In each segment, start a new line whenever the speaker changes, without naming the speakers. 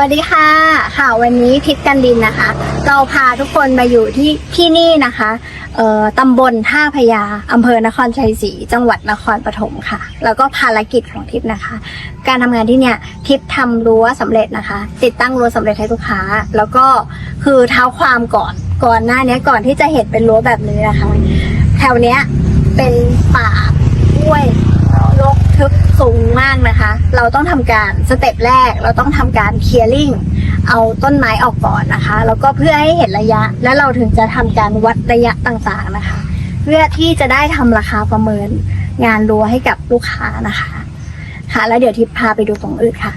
วัสดีค่ะ ค่ะวันนี้ทิพย์กันดินนะคะ เราพาทุกคนมาอยู่ที่ที่นี่นะคะเอ่อตำบลท่าพยาอำเภอนครชัยศรีจังหวัดนครปฐมค่ะ แล้วก็ภารกิจของทิพย์นะคะ การทำงานที่เนี่ยทิพย์ทำรั้วสำเร็จนะคะ ติดตั้งรั้วสำเร็จให้ลูกค้า แล้วก็คือเท้าความก่อนก่อนหน้านี้ก่อนที่จะเห็นเป็นรั้วแบบนี้นะคะ แถวเนี้ยเป็นป่า สูงนะคะ เราต้องทำการสเต็ปแรก เราต้องทำการเคลียร์ลิงเอาต้นไม้ออกก่อนนะคะ แล้วก็เพื่อให้เห็นระยะ แล้วเราถึงจะทำการวัดระยะต่างๆนะคะ เพื่อที่จะได้ทำราคาประเมินงานรั้วให้กับลูกค้านะคะ ค่ะ แล้วเดี๋ยวทิพย์พาไปดูตรงอื่นค่ะ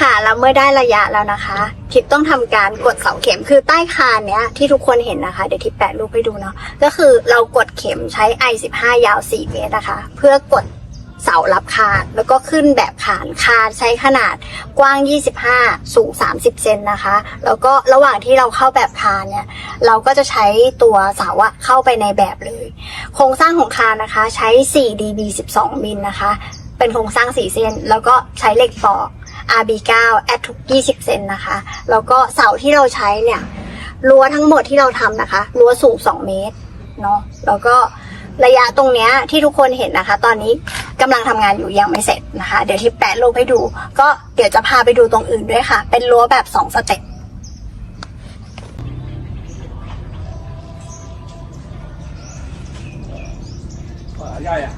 ค่ะแล้วเมื่อได้ระยะแล้วนะคะ ทิปต้องทำการกดเสาเข็มคือใต้คานเนี้ยที่ทุกคนเห็นนะคะ เดี๋ยวทิปแปะรูปให้ดูเนาะก็คือเรากดเข็มใช้ i15 ยาว4เมตรนะคะ เพื่อกด เสารับคาน แล้วก็ขึ้นแบบคานคานใช้ขนาดกว้าง 25 สูง 30 เซนนะคะ แล้วก็ระหว่างที่เราเข้าแบบคานเนี่ย เราก็จะใช้ตัวเสาอะเข้าไปในแบบเลย โครงสร้างของคานนะคะใช้ 4 db 12 มิลนะคะ เป็นโครงสร้าง 4 เส้น แล้วก็ใช้เหล็กปอก RB9 แอดทุก 20 เซนนะคะ แล้วก็เสาที่เราใช้เนี่ยรั้วทั้งหมดที่เราทำนะคะรั้วสูง 2 เมตรเนาะแล้วก็ ระยะตรงเนี้ยที่ทุกคนเห็นนะคะ ตอนนี้กำลังทำงานอยู่ยังไม่เสร็จนะคะ เดี๋ยวที่แปะรูปให้ดู ก็เดี๋ยวจะพาไปดูตรงอื่นด้วยค่ะ เป็นรั้วแบบ2สเต็ป
ใหญ่อะ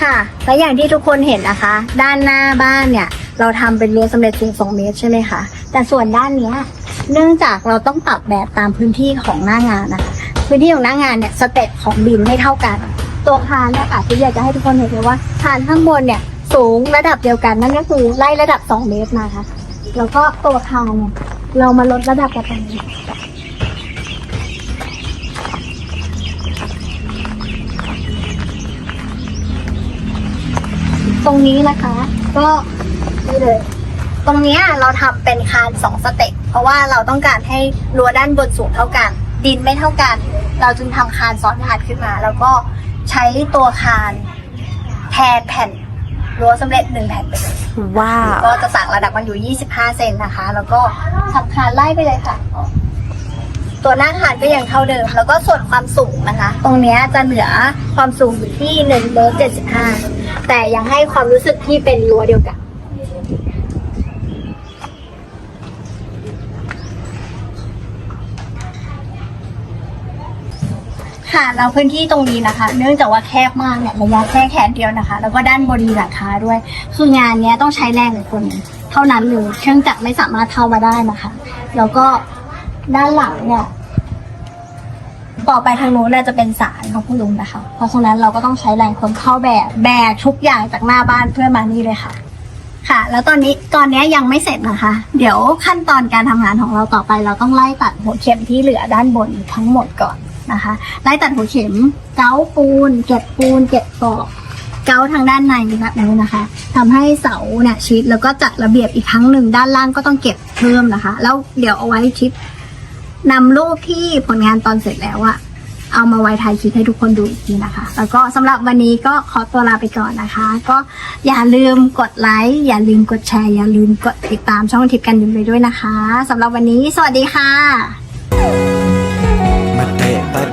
ค่ะ และอย่างที่ทุกคนเห็นนะคะ ด้านหน้าบ้านเนี่ย เราทำเป็นรั้วสำเร็จสูง2เมตรใช่ไหมคะ แต่ส่วนด้านเนี้ย เนื่องจากเราต้องปรับแบบตามพื้นที่ของหน้างานนะคะพื้นที่ของหน้างานเนี่ยสเต็ปของบินไม่เท่ากัน ตัวคานเนี่ยค่ะที่อยากจะให้ทุกคนเห็นเลยว่าคานข้างบนเนี่ยสูงระดับเดียวกันนั่นก็คือไล่ระดับ 2 เมตรนะคะแล้วก็ตัวคานเนี่ยเรามาลดระดับกันตรงนี้ตรงนี้นะคะ ก็นี่เลย ตรงนี้เราทำเป็นคานสองสเต็ป เพราะว่าเราต้องการให้รั้วด้านบนสูงเท่ากัน ดินไม่เท่ากัน เราจึงทำคานซ้อนคานขึ้นมา แล้วก็ใช้ตัวคานแทนแผ่นรั้วสำเร็จหนึ่งแผ่นไปเลย
ว้าว
ก็จะสั่งระดับมันอยู่ 25 เซนนะคะ แล้วก็ทำคานไล่ไปเลยค่ะ ตัวหน้าคานก็ยังเท่าเดิม แล้วก็ส่วนความสูงนะคะ ตรงเนี้ยจะเหนือความสูงอยู่ที่1เมตร75แต่ยังให้ความรู้สึกที่เป็นรั้วเดียวกัน ค่ะแล้วพื้นที่ตรงนี้นะคะ เนื่องจากว่าแคบมากเนี่ยระยะแค่แขนเดียวนะคะ แล้วก็ด้านบนมีหลังคาด้วย คืองานเนี้ยต้องใช้แรงของคน เท่านั้นเลยเครื่องจักรไม่สามารถเข้ามาได้นะคะ แล้วก็ด้านหลังเนี่ยต่อไปทางโน้นจะเป็นศาลของผู้ลุงนะคะ เพราะฉะนั้นเราก็ต้องใช้แรงคนเข้าแบบแบกทุกอย่างจากหน้าบ้านเพื่อมานี่เลยค่ะ ค่ะ แล้วตอนนี้ตอนนี้ยังไม่เสร็จนะคะ เดี๋ยวขั้นตอนการทำงานของเราต่อไป เราต้องไล่ตัดหัวเข็มที่เหลือด้านบนทั้งหมดก่อน นะคะไล่ตัดหัวเข็ม เกาปูน เก็บปูน เก็บกอบเกาทางด้านในแบบนี้นะคะทำให้เสาเนี่ยชิดแล้วก็จัดระเบียบอีกครั้งหนึ่งด้านล่างก็ต้องเก็บเพิ่มนะคะ แล้วเดี๋ยวเอาไว้ชิปนำรูปที่ผลงานตอนเสร็จแล้วอะเอามาไว้ทายคลิปให้ทุกคนดูอีกทีนะคะ แล้วก็สำหรับวันนี้ก็ขอตัวลาไปก่อนนะคะ ก็อย่าลืมกดไลค์ อย่าลืมกดแชร์ อย่าลืมกดติดตามช่องทิปกันดินไปด้วยนะคะสำหรับวันนี้ สวัสดีค่ะ
มาเตะประ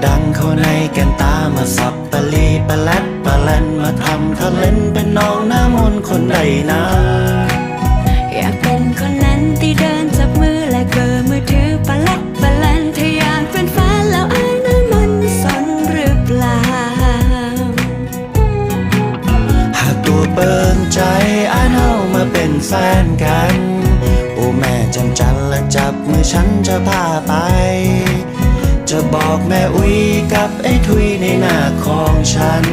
ดังเข้าในแกันตามาสับปะลีปะแลดปะแลนมาทำทะเล่นเป็นน้องน้ำมนคนใดนะ
อยากเป็นคนนั้นที่เดินจับมือและเบอร์มือถือปะลัดปะลันถ้าอยากเป็นแฟนแล้วไอ้นั้นมันสนหรือเปล่า
หากตัวเปิงใจอายเฮามาเป็นแฟนกัน โอ้แม่จำจันและจับมือฉันจะพาไป จะบอกแม่อุ้ยกับไอ้ทุยในหน้าของฉัน